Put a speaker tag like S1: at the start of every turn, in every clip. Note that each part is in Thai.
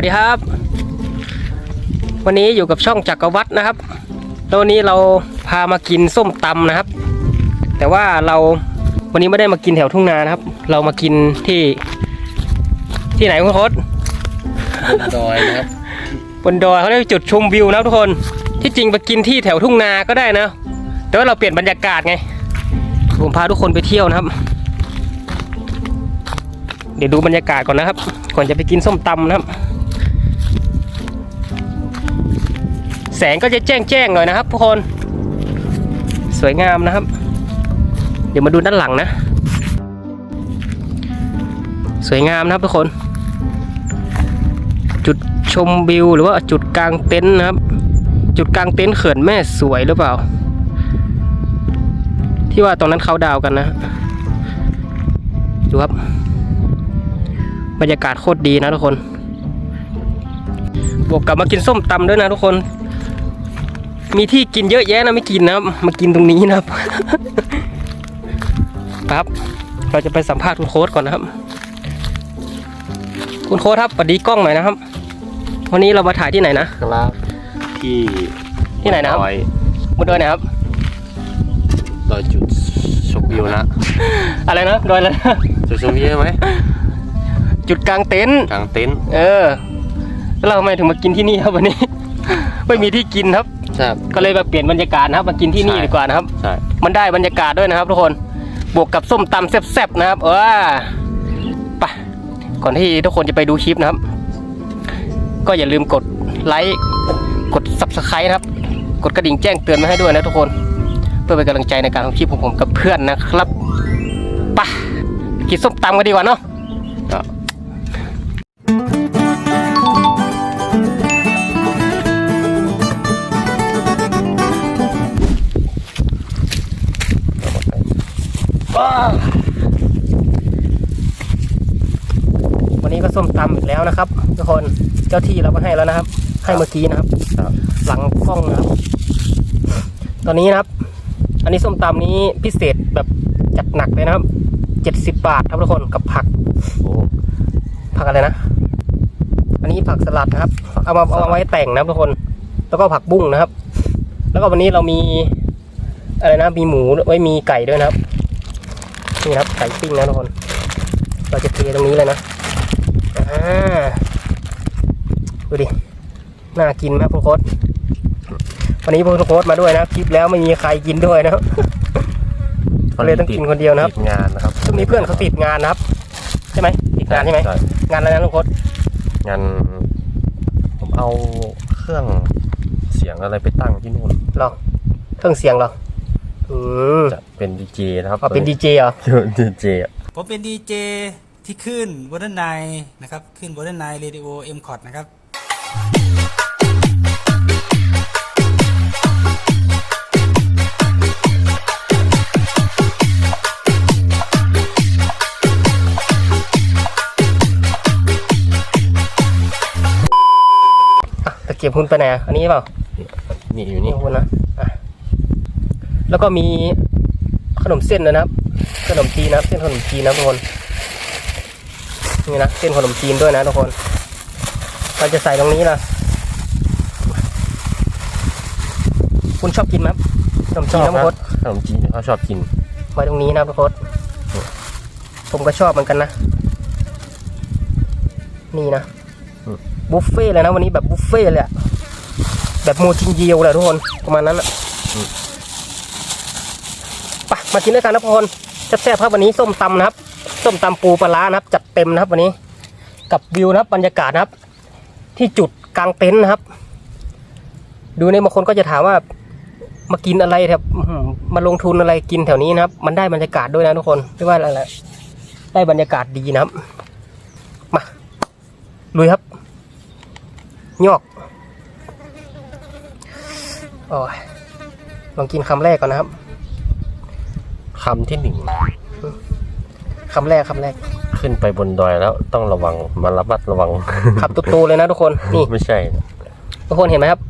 S1: วัสดีครับ วันนี้อยู่กับช่องจักรวัตนะครับแล้ววันนี้เราพามากินส้มตำนะครับ แต่ว่าเราวันนี้ไม่ได้มากินแถวทุ่งนานะครับ เรามากินที่ที่ไหนคุณโค้ด
S2: ดอยนะครับ
S1: บนดอยเขาเรียกจุดชมวิวนะครับทุกคน ที่จริงไปกินที่แถวทุ่งนาก็ได้นะ แต่ว่าเราเปลี่ยนบรรยากาศไง ผมพาทุกคนไปเที่ยวนะครับ เดี๋ยวดูบรรยากาศก่อนนะครับ ก่อนจะไปกินส้มตำนะครับ แสงก็จะแจ้งแจ้งๆหน่อยนะครับทุกคนสวยงามนะครับ เดี๋ยวมาดูด้านหลังนะ สวยงามนะครับทุกคน จุดชมวิวหรือว่าจุดกลางเต็นท์นะครับ จุดกลางเต็นท์เขื่อนแม่สวยหรือเปล่า ที่ว่าตรงนั้นเขาดาวกันนะดูครับบรรยากาศโคตรดีนะทุกคน บวกกับมากินส้มตำด้วยนะทุกคน มีที่กินเยอะแยะนะไม่กินนะครับ มากินตรงนี้นะครับครับ เราจะไปสัมภาษณ์คุณโค้ดก่อนนะครับ คุณโค้ดครับสวัสดีกล้องหน่อยนะครับ วันนี้เรามาถ่ายที่ไหนนะ
S2: ครับที่
S1: ที่ไหนนะครับ
S2: ดอย
S1: บนดอยไหนครับ
S2: ดอยจุดชมวิวนะ
S1: อะไรนะดอยอะไรนะ
S2: จุดชมวิวไหม
S1: จุดกลางเต็นท์
S2: กลางเต็นท์
S1: เออแล้วเราทำไมถึงมากินที่นี่ครับวันนี้ ไม่มีที่กินครับ
S2: ใช่ ครับ
S1: ก็เลยมาเปลี่ยนบรรยากาศนะครับมากินที่นี่
S2: ใช่
S1: ดีกว่านะครับ
S2: ใช่
S1: มันได้บรรยากาศด้วยนะครับทุกคน บวกกับส้มตำแซ่บๆนะครับ เออไปก่อนที่ทุกคนจะไปดูคลิปนะครับ ก็อย่าลืมกดไลค์ กด subscribe นะครับ กดกระดิ่งแจ้งเตือนมาให้ด้วยนะทุกคน เพื่อเป็นกำลังใจในการทำคลิปของผมกับเพื่อนนะครับไปกินส้มตำกันดีกว่าเนาะ วันนี้ก็ส้มตำอีกแล้วนะครับทุกคนเจ้าที่เราก็ให้แล้วนะครับ ให้เมื่อกี้นะครับ
S2: ครับ
S1: หลังกล้องนะครับ ตอนนี้นะครับ อันนี้ส้มตำนี้พิเศษแบบจัดหนักเลยนะครับเจ็ดสิบบาทครับทุกคนกับผัก
S2: โอ้
S1: ผักอะไรนะอันนี้ผักสลัดนะครับ เอามาเอามาไว้แต่งนะครับทุกคน แล้วก็ผักบุ้งนะครับ แล้วก็วันนี้เรามีอะไรนะมีหมูไว้มีไก่ด้วยนะครับ นี่นะครับไก่ปิ้งนะทุกคน เราจะเทตรงนี้เลยนะอ่าดูดิ น่ากินไหมคุณโค้ดวันนี้คุณโค้ดมาด้วยนะคลิปแล้วไม่มีใครกินด้วยนะครับก็เลยต้องกินคนเดียวนะครับ
S2: ติดงานนะครับ
S1: ช่วงนี้เพื่อนเขาติดงานนะครับ ใช่ไหมติดงานใช่ไหมงานอะไรนะลุงโค้ด
S2: งานผมเอาเครื่องเสียงอะไรไปตั้งที่นู่น
S1: หรอเครื่องเสียงเหรอ อืม
S2: จะเป็นดีเจนะครับ
S1: เอาเป็นดีเจเหรอ
S2: ดีเจ
S3: ผมเป็นดีเจที่ขึ้นบนด้านในนะครับ ขึ้นบนด้านในเรดิโอเอ็มคอร์ดนะครับ
S1: อะตะเกียบคุณไปไหนอะอันนี้เปล่า
S2: นี่อยู่
S1: นี่
S2: นี่
S1: คุณนะอะ แล้วก็มีขนมเส้นด้วยนะครับ ขนมจีนนะครับเส้นขนมจีนนะทุกคนนี่นะเส้นขนมจีนด้วยนะทุกคนเราจะใส่ตรงนี้นะคุณชอบกินไหมครับขนม
S2: ช
S1: จีน
S2: อบ
S1: น้ำ
S2: นะ
S1: พด
S2: ขนมจีนเขาชอบกิน
S1: ไว้ตรงนี้นะครับทุกคนผมก็ชอบเหมือนกันนะ นี่นะ
S2: อืม
S1: บุฟเฟ่ต์เลยนะวันนี้แบบบุฟเฟ่ต์เลยอะแบบโมจินเยียวเลยทุกคนประมาณนั้นอะไป มากินด้วยกันนะทุกคนแซ่บๆครับวันนี้ส้มตำนะครับ ส้มตำปูปลานะครับ จัดเต็มนะครับวันนี้ กับวิวนะครับบรรยากาศนะครับ ที่จุดกลางเต็นท์นะครับ ดูในบางคนก็จะถามว่ามากินอะไรแถบมาลงทุนอะไรกินแถวนี้นะครับ มันได้บรรยากาศด้วยนะทุกคนไม่ว่าอะไรได้บรรยากาศดีนะครับ มาลุยครับยอกโอ้ยลองกินคำแรกก่อนนะครับ
S2: คำที่หนึ่ง
S1: คำแรกคำแรก
S2: ขึ้นไปบนดอยแล้วต้องระวังมาระมัดระวัง
S1: ขับตัวๆเลยนะทุกคนนี่
S2: ไม่ใช่นะ
S1: ทุกคนเห็นไหมครับ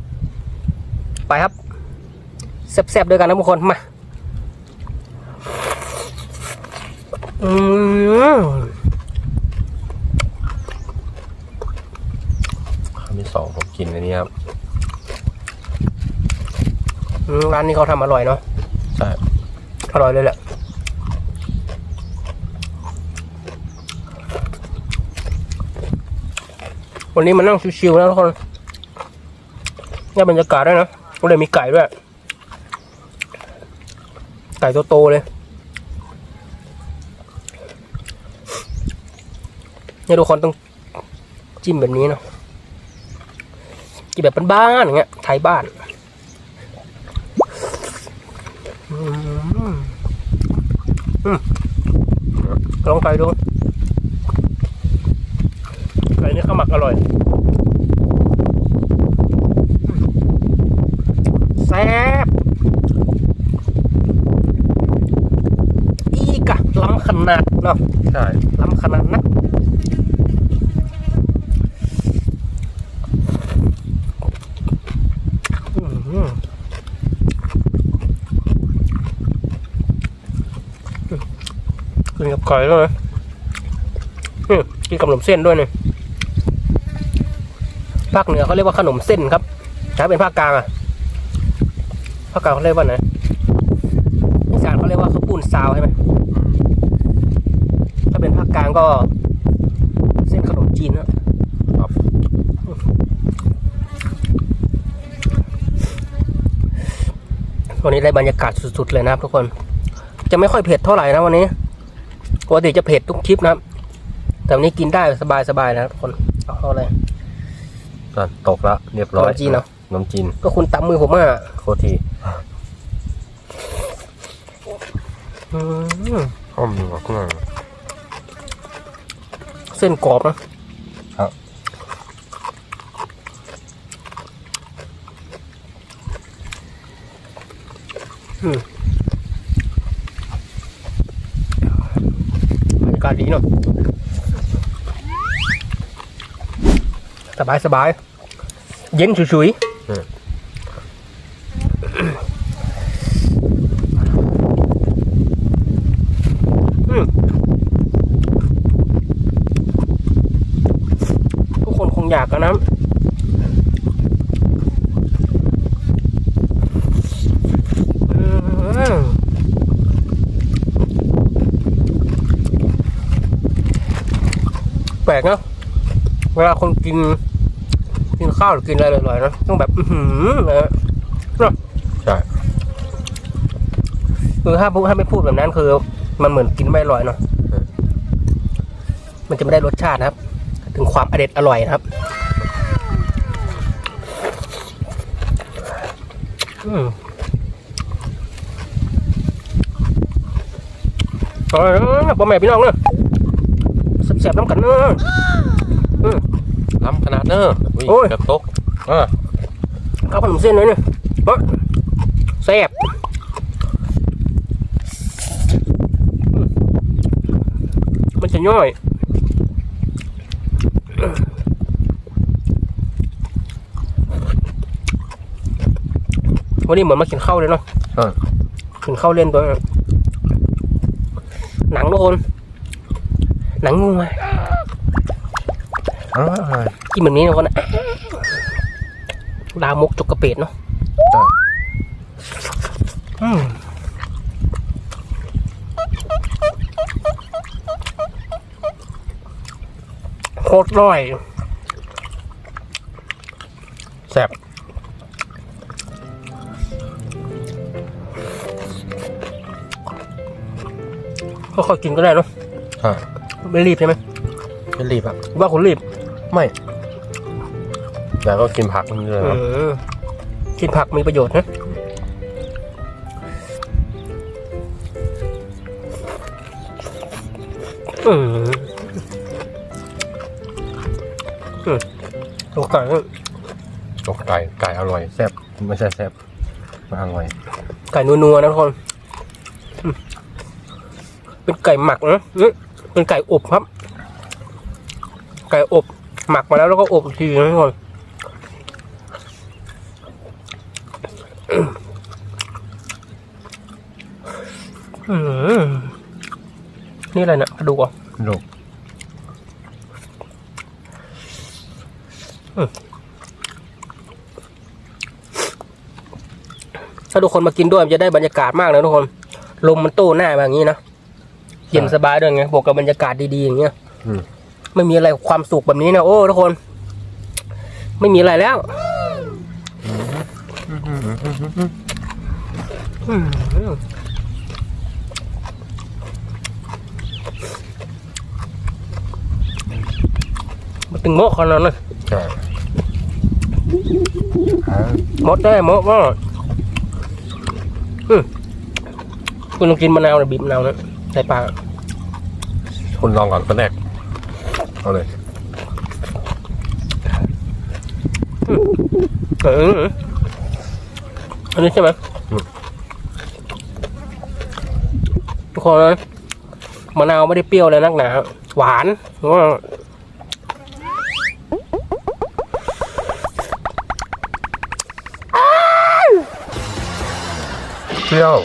S1: ไปครับแซ่บๆด้วยกันนะทุกคนมาอืมำ
S2: ที่สองผมกินอันนี้ครับ
S1: อืมร้านนี้เขาทำอร่อยเนาะ
S2: ใช่
S1: อร่อยเลยแหละ วันนี้มานั่งชิวๆแล้วทุกคนนี่บรรยากาศด้วยนะก็เลยมีไก่ด้วย ไก่โตๆเลยนี่ทุกคนต้องจิ้มแบบนี้เนาะจิ้มแบบบ้านๆอย่างเงี้ยไทยบ้านลองไก่ดู ไก่นี่ข้าวหมักอร่อยแซ่บอีกะล้ำขนาดเนาะ
S2: ใช่
S1: ล้ำขนาดนะอื้อหือกินกับไก่ด้วยนะอืมกินกับขนมเส้นด้วยเนี่ย ภาคเหนือเขาเรียกว่าขนมเส้นครับถ้าเป็นภาคกลางอะภาคกลางเขาเรียกว่าไหนอีสานเขาเรียกว่าข้าวปุ้นซาวใช่ไหมถ้าเป็นภาคกลางก็เส้นขนมจีนนะครับวันนี้ได้บรรยากาศสุดๆเลยนะครับทุกคน จะไม่ค่อยเผ็ดเท่าไหร่นะวันนี้ปกติจะเผ็ดทุกคลิปนะแต่วันนี้กินได้สบายๆนะครับทุกคนเอาเลย
S2: อะตกละเรียบร้อย
S1: ขนมจีนเหรอ
S2: ขนมจีน
S1: ก็คุณตำมือผมอะ
S2: โคตรที
S1: อืม
S2: ห้อมหนึ่งออกข้างหลัง
S1: เส้นกรอบนะครับ อืมบรรยากาศดีเนาะ สบายสบายเย็นฉุยๆอืมทุกคนคงอยากกันนะอืมแปลกเนอะเวลาคนกิน กินข้าวหรือกินอะไรอร่อยๆนะต้องแบบอือหือเลยนะ
S2: ใช่
S1: คือถ้าพูดถ้าไม่พูดแบบนั้นคือ มันเหมือนกินไม่อร่อยเนาะมันจะไม่ได้รสชาตินะครับ ถึงความอเด็ดอร่อยนะครับ อืมอร่อยนะพ่อแม่พี่น้องเนอะแซ่บๆน้ำกันเนอะอืม
S2: ล้ำขนา ดเนอะอุ้ย
S1: โอ้ย
S2: เกือบตกอะ
S1: ข้าวขนมเส้นเลยเนี่ยเฮ้ยแซ่บอืมมันจะย่อย วันนี้เหมือนมากินข้าวเลยเนาะ
S2: อะ
S1: กินข้าวเล่นตัวนั้นหนังทุกคน หนังงูอะ
S2: อ่า
S1: กินแบบนี้ทุกคนนะลามกจกกระเป็ดเนาะ
S2: ใช่
S1: อืมโคตรอร่อย
S2: แซ่บ
S1: ค่อยๆกินก็ได้เนาะ
S2: อะ
S1: ไม่รีบใช่ไหม
S2: ไม่รีบอะ
S1: ว่าคุณรีบ
S2: ไม่ แต่ก็กินผักมันเลย
S1: อื
S2: ครับ
S1: มกินผักมีประโยชน์นะอืมอืมตกไก่
S2: ตกไก่ไก่อร่อยแซ่บไม่ใช่แซ่บมันอร่อย
S1: ไก่นัวๆนะทุกคนอืมเป็นไก่หมักนะอืมเป็นไก่อบครับ ไก่อบ หมักมาแล้วแล้วก็อบอีกทีนะทุกคน นี่อะไรนะกระดูกอะกระ
S2: ดูก
S1: ถ้าทุกคนมากินด้วยจะได้บรรยากาศมากนะทุกคน ลมมันโต้หน้าแบบนี้นะเย็นสบายด้วยไงบวกกับบรรยากาศดีๆอย่างเงี้ยไม่มีอะไรความสุขแบบนี้นะโอ้ทุกคน ไม่มีอะไรแล้วอืม มาถึงโมะขนาดนั้น
S2: ใช่
S1: หมดได้หมดก็อืมคุณลองกินมะนาวหรือบีบมะนาวนะใส่ปาก
S2: คุณลองก่อนคนแรกเอาเลย
S1: เอออันนี้ใช่ไหมทุกคนนะมะนาวไม่ได้เปรี้ยวเลยนักหนาหวานว่า
S2: เปรี้ยว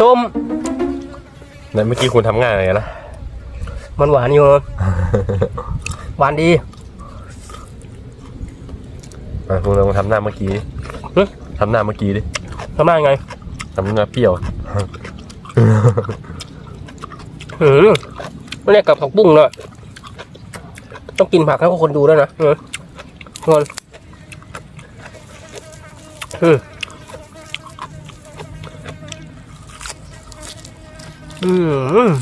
S1: ส้ม
S2: ในเมื่อกี้คุณทำง่ายอะไรนะ
S1: มันหวานอยู่นะหวานดี
S2: อะคุณลองทำหน้าเมื่อกี้ดิ
S1: หึ
S2: ทำหน้าเมื่อกี้ดิ
S1: ทำได้ไง
S2: ทำหน้าเปรี้ยว
S1: อืมไม่ได้กับผักบุ้งเลยต้องกินผักให้คนดูด้วยนะเออทุกคนอืม อืม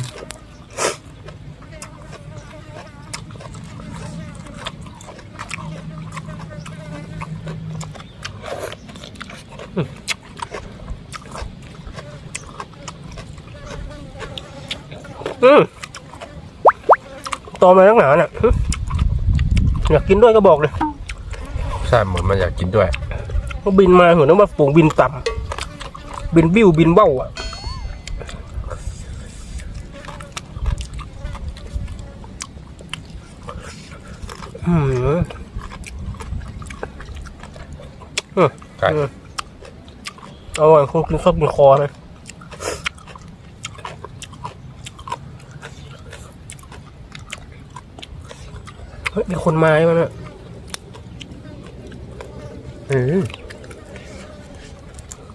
S1: อืมตอมอะไรนักหนาเนี่ยอยากกินด้วยก็บอกเลย
S2: ใช่เหมือนมันอยากกินด้วย
S1: ก็บินมาเหมือนว่าฝูงบินต่ำบินบิ้วบินเบ้าอะ อืม
S2: ไก่
S1: เอาอะคงกินซดบนคอนะเฮ้ยมีคนมาใช่ไหมเนี่ย
S2: อืม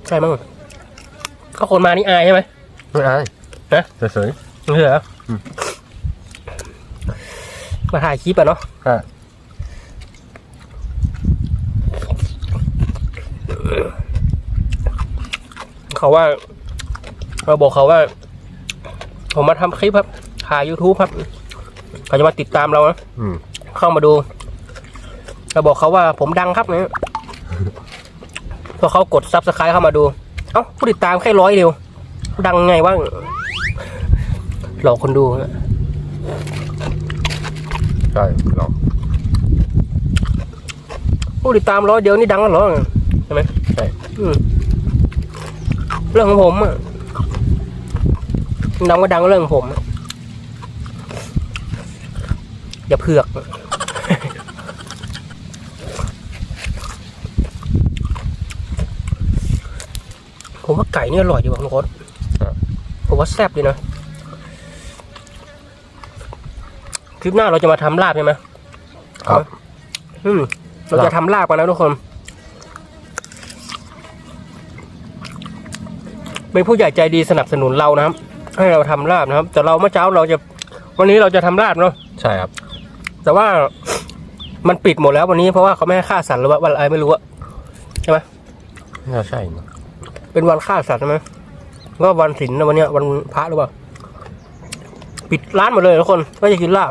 S1: ใช่มั้งก็คนมานี่อายใช่ไหม
S2: ไม่อาย
S1: ฮะ
S2: เฉย
S1: ไม่ใช่เหรออ
S2: ม
S1: มาถ่ายคลิปอะเนาะ
S2: ๆอะ
S1: เขาว่าเราบอกเขาว่า ผมมาทำคลิปครับถ่าย YouTube ครับ เขาจะมาติดตามเรานะ
S2: อืม
S1: เข้ามาดูเราบอกเขาว่าผมดังครับเนี่ยพอเขากดซับสไครต์เข้ามาดู เอ้าผู้ติดตามแค่ร้อยเดียว ดังไงวะหลอกคนดูนะ
S2: ใช่ลอง
S1: ผู้ติดตามร้อยเดียวนี่ดังแล้วเหรอใช่ไหม
S2: ใช่
S1: อืม เรื่องของผมอะดังก็ดังเรื่องของผมอะอย่าเผือก ผมว่าไก่นี่อร่อยดีว่ะคุณโค้ดผมว่าแซ่บดีนะคลิปหน้าเราจะมาทำลาบใช่ไหม
S2: ครับ
S1: อืมเราจะทำลาบกันนะทุกคน เป็นผู้ใหญ่ใจดีสนับสนุนเรานะครับ ให้เราทำลาบนะครับ แต่เราเมื่อเช้าเราจะวันนี้เราจะทำลาบเนาะ
S2: ใช่ครับ
S1: แต่ว่ามันปิดหมดแล้ววันนี้เพราะว่าเขาไม่ให้ฆ่าสัตว์หรือว่าวันอะไรไม่รู้อะ
S2: น่าใช่นะ
S1: เป็นวันฆ่าสัตว์ใช่ไหมก็วันศีลนะวันเนี้ยวันพระหรือเปล่าปิดร้านหมดเลยทุกคนก็จะกินลาบ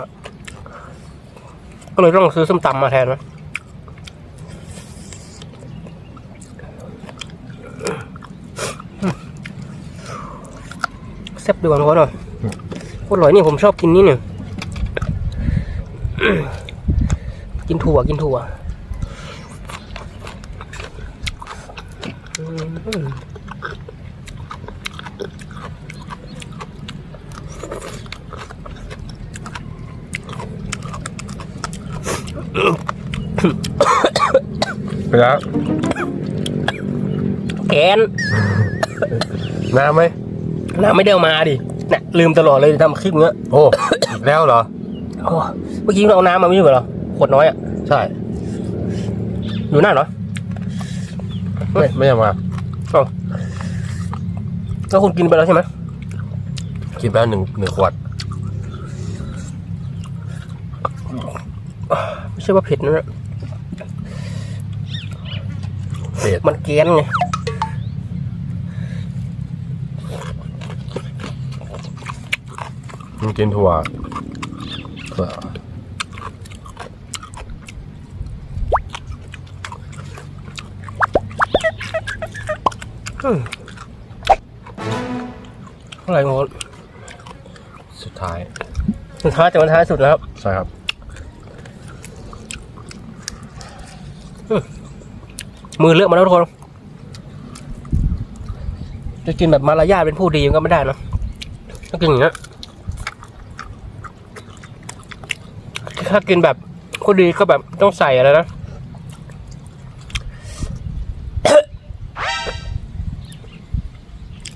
S1: ก็เลยต้องซื้อส้มตำมาแทนนะ ซ่บดีกว่าทุกคนหน่อยโคตรอร่อยนี่ผมชอบกินนี่เนี่ยกินถั่วกินถั่วอืม
S2: ไปแล้ว
S1: แกน
S2: น้ำไหม
S1: น้ำไม่ได้เอามาดิน่ะลืมตลอดเลยทำคลิปเงี้ย
S2: โอ้ อีกแล้วเหรอ
S1: โอ้เมื่อกี้เราเอาน้ำมาไม่ใช่เหรอขวดน้อยอะ
S2: ใช่
S1: อยู่นั่นเหรอ
S2: ไม่ไม่เอามา
S1: อ้าวแล้วคุณกินไปแล้วใช่ไหม
S2: กินไปแล้วหนึ่งหนึ่งขวด
S1: ไม่ใช่ว่าเผ็ดนะ
S2: เผ็ด
S1: มันเกรียนไง
S2: มันกินถั่วถั่ว
S1: อะไรงง
S2: สุดท้าย
S1: สุดท้ายจากวันท้ายสุดแล้วครับ
S2: ใช่ครับ
S1: มือเลอะมาแล้วทุกคน จะกินแบบมารยาทเป็นผู้ดีมันก็ไม่ได้นะต้องกินอย่างนี้ ถ้ากินแบบผู้ดีก็แบบต้องใส่อะไรนะ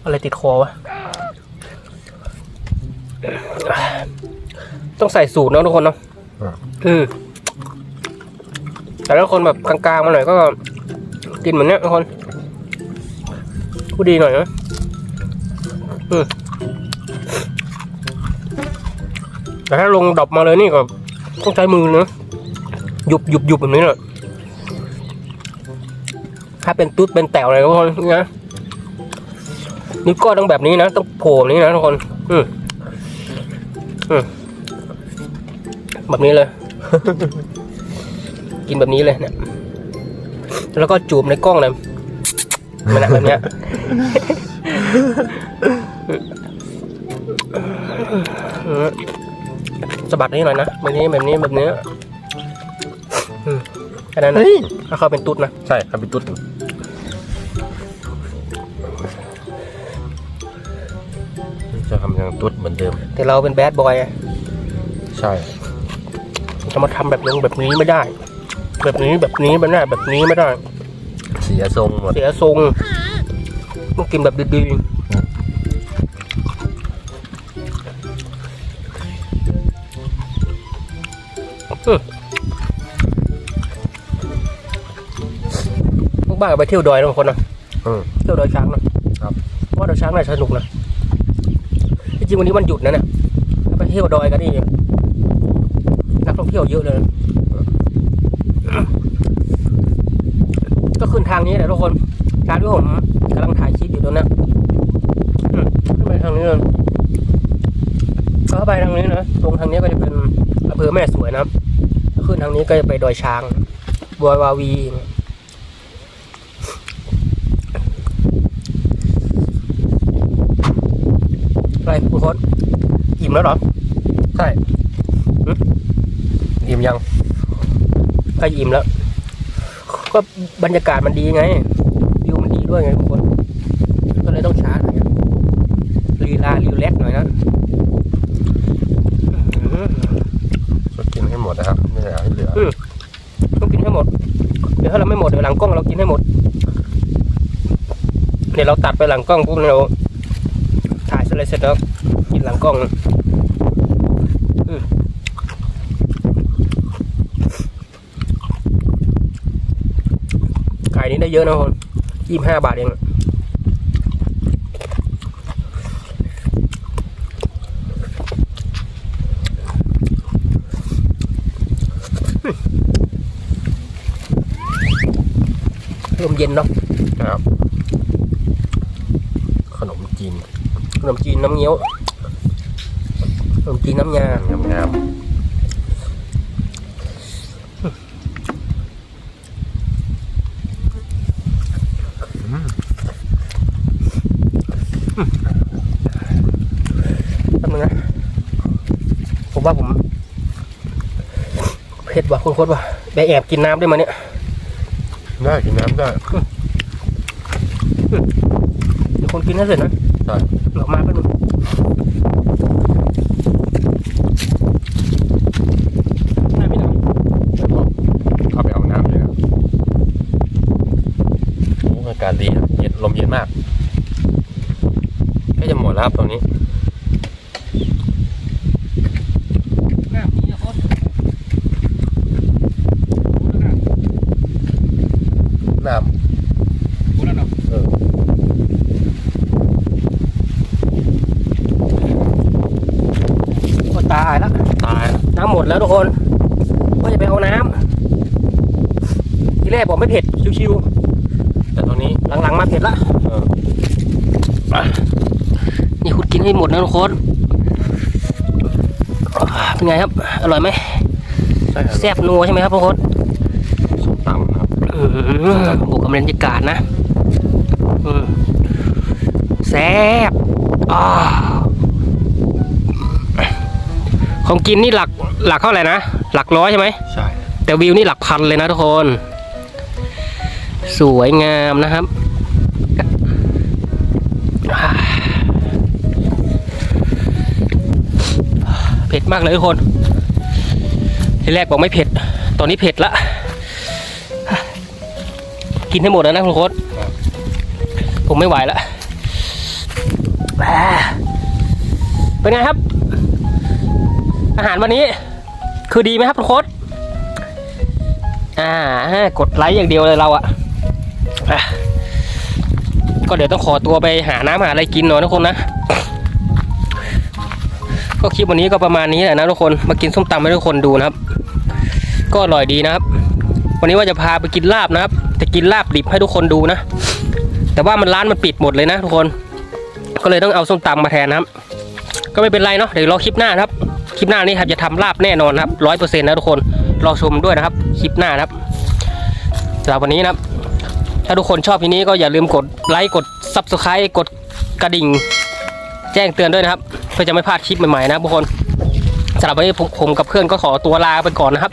S1: อะไรติดคอวะ ต้องใส่สูตรเนอะทุกคนเนาะ
S2: อ่า
S1: อืมแต่ถ้าคนแบบกลางๆมาหน่อยก็ กินเหมือนเนี้ยทุกคนผู้ดีหน่อยนะอืมแต่ถ้าลงดรอปมาเลยนี่ก็ ต้องใช้มือนะหยุบหยุบหยุบแบบนี้แหละถ้าเป็นตุ๊ดเป็นแต๋วอะไรก็คนนะนิ้วก้อยต้องแบบนี้นะ ต้องโผล่นี้นะทุกคน อืมอืมแบบนี้เลย กินแบบนี้เลยเนี่ย แล้วก็จูบในกล้องเลยมันแบบเนี้ย สะบัดนี้หน่อยนะแบบนี้แบบนี้แบบนี้อืมแค่นั้นนะ
S2: เฮ้ย
S1: ถ้าเขาเป็นตุ๊ดนะ
S2: ใช่ครับเป็นตุ๊ดจะทำยังตุ๊ดเหมือนเดิม
S1: แต่เราเป็นแบดบอยอะ
S2: ใช่
S1: จะมาทำแบบนี้แบบนี้ไม่ได้ แบบนี้แบบนี้ไม่ได้แบบนี้ไม่ได้
S2: เสียทรงหมด
S1: เสียทรงต้องกินแบบดีๆ บ้าไปเที่ยวดอยนะบางคนนะ
S2: อืม
S1: เที่ยวดอยช้างนะครับ เพราะว่าดอยช้างน่าสนุกนะจริงๆวันนี้วันหยุดนะเนี่ยถ้าไปเที่ยวดอยกันนี่นักท่องเที่ยวเยอะเลยก็ขึ้นทางนี้แหละทุกคนทางที่ผมกำลังถ่ายคลิปอยู่ตรงเนี้ยอืมขึ้นไปทางนี้เลยก็เข้าไปทางนี้นะตรงทางนี้ก็จะเป็นอำเภอแม่สวยนะครับขึ้นทางนี้ก็จะไปดอยช้างบัววาวีอะไรคุณโค้ดอิ่ มแล้วเหรอ
S2: ใช่อิ่มยัง
S1: ก็อิ่มแล้ว ก็บรรยากาศมันดีไงวิวมันดีด้วยไงทุกคน ก็เลยต้องชาร์จหน่อยนะลีลารีแลกซ์หน่อยนะอื้อหือ
S2: จะกินให้หมดนะครับไม่อยากให้เหลือ
S1: ต้องกินให้หมด เดี๋ยวถ้าเราไม่หมดเดี๋ยวหลังกล้องเรากินให้หมด เดี๋ยวเราตัดไปหลังกล้องปุ๊บเราถ่ายเสร็จเลยเสร็จแล้วกินหลังกล้องอืมขายนี้ได้ เยอะนะคนยี่สิบห้าบาทเองอะลมเย็นเนาะ
S2: นะครับ ขนมจีน
S1: ขนมจีนน้ำเงี้ยว ขนมจีนน้ำยา
S2: งามๆ
S1: แป๊บนึงนะ ผมว่าผมเผ็ด ว่ะคุณโคตรว่ะไปแอบกินน้ำได้มาเนี่ย
S2: ได้กินน้ำได้
S1: เดี๋ยวคนกินให้เสร็จนะ
S2: ใช่
S1: หลอกมาแป๊บนึงได้ไหมนะ
S2: แล้วก็เข้าไปเอาน้ำเลยครับโอ้อากาศดีครับเย็นลมเย็นมากก็จะหมดแล้วครับตรงนี้
S1: น้ำนี่โคตร
S2: น้ำ
S1: โคตรเนาะ
S2: เออ
S1: แล้วทุกคนว่าจะไปเอาน้ำที แรกบอกไม่เผ็ดชิว
S2: แต่ตอนนี้
S1: ๆหลังๆมาเผ็ดละ
S2: เออ
S1: นี่คุณกินให้หมดนะทุกคนอ่าเป็นไงครับ อร่อยไหม
S2: ใช่ครับ
S1: แซ่บนัวใช่ไหมครับทุกคน
S2: ส้มตำครับ
S1: อืมบวกกับบรรยากาศนะอืมแซ่บอ่าของกินนี่หลักหลักเท่าไหร่นะ หลักร้อยใช่ไหม
S2: ใช่
S1: แต่วิวนี่หลักพันเลยนะทุกคน สวยงามนะครับ เผ็ดมากเลยทุกคนทีแรกบอกไม่เผ็ด ตอนนี้เผ็ดละ กินให้หมดแล้วนะคุณโค้ดผมไม่ไหวละอ่าเป็นไงครับ อาหารวันนี้ คือดีไหมครับคุณโค้ดอ่ากดไลค์อย่างเดียวเลยเราอะ่ะก็เดี๋ยวต้องขอตัวไปหาน้ำหาอะไรกินหน่อยทุกคนนะ ก็คลิปวันนี้ก็ประมาณนี้แหละนะทุกคน มากินส้มตำให้ทุกคนดูนะครับ ก็อร่อยดีนะครับ วันนี้ว่าจะพาไปกินลาบนะครับจะกินลาบดิบให้ทุกคนดูนะ แต่ว่ามันร้านมันปิดหมดเลยนะทุกคน ก็เลยต้องเอาส้มตำมาแทนนะครับ ก็ไม่เป็นไรเนาะ เดี๋ยวรอคลิปหน้านะครับ คลิปหน้านี้ครับจะทำลาบแน่นอนครับร้อยเปอร์เซ็นต์นะทุกคน รอชมด้วยนะครับ คลิปหน้านะครับสำหรับวันนี้นะครับาทุกคนชอบทีนี้ก็อย่าลืมกดไลค์กด Subscribe กดกระดิ่ง แจ้งเตือนด้วยนะครับ เพื่อจะไม่พลาดคลิปใหม่ๆนะครับทุกคนสำหรับวันนี้ผมผมกับเพื่อนก็ขอตัวลาไปก่อนนะครับ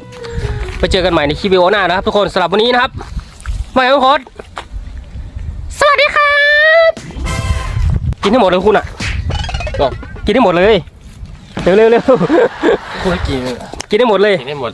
S1: ไปเจอกันใหม่ในคลิปวิดีโอหน้านะครับ ทุกคนสำหรับวันนี้นะครับไม่ทุกคนสวัสดีครับ กินให้หมดเลยคุณอะ
S2: ก็
S1: กินให้หมดเลย เร็วเร็วเร็ว
S2: พูดให้กิน
S1: กินให้หมดเลย
S2: กินให้หมด